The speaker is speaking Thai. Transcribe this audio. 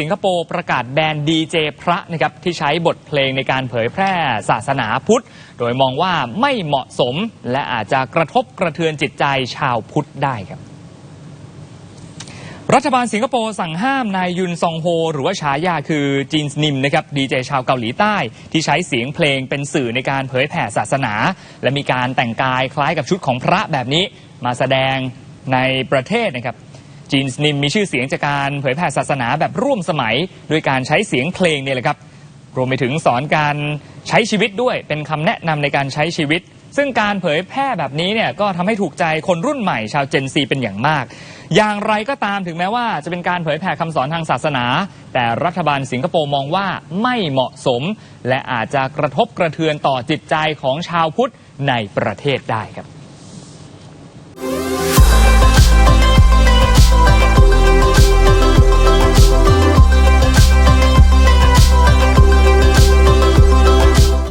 สิงคโปร์ประกาศแบนดีเจพระนะครับที่ใช้บทเพลงในการเผยแพร่ศาสนาพุทธ โดยมองว่าไม่เหมาะสมและอาจจะกระทบกระเทือนจิตใจชาวพุทธได้ครับ รัฐบาลสิงคโปร์สั่งห้ามนายยุนซองโฮ หรือว่าฉายาคือจีนนิมนะครับดีเจชาวเกาหลีใต้ ที่ใช้เสียงเพลงเป็นสื่อในการเผยแผ่ศาสนา และมีการแต่งกายคล้ายกับชุดของพระแบบนี้ มาแสดงในประเทศนะครับ จีนสนิมมีชื่อเสียงจากการเผยแผ่ศาสนาแบบร่วมสมัย โดยการใช้เสียงเพลงเนี่ยแหละครับ รวมไปถึงสอนการใช้ชีวิตด้วยเป็นคำแนะนำในการใช้ชีวิต ซึ่งการเผยแพร่แบบนี้เนี่ยก็ทำให้ถูกใจคนรุ่นใหม่ชาวเจนซีเป็นอย่างมาก อย่างไรก็ตามถึงแม้ว่าจะเป็นการเผยแผ่คำสอนทางศาสนา แต่รัฐบาลสิงคโปร์มองว่าไม่เหมาะสม และอาจจะกระทบกระเทือนต่อจิตใจของชาวพุทธในประเทศได้ครับ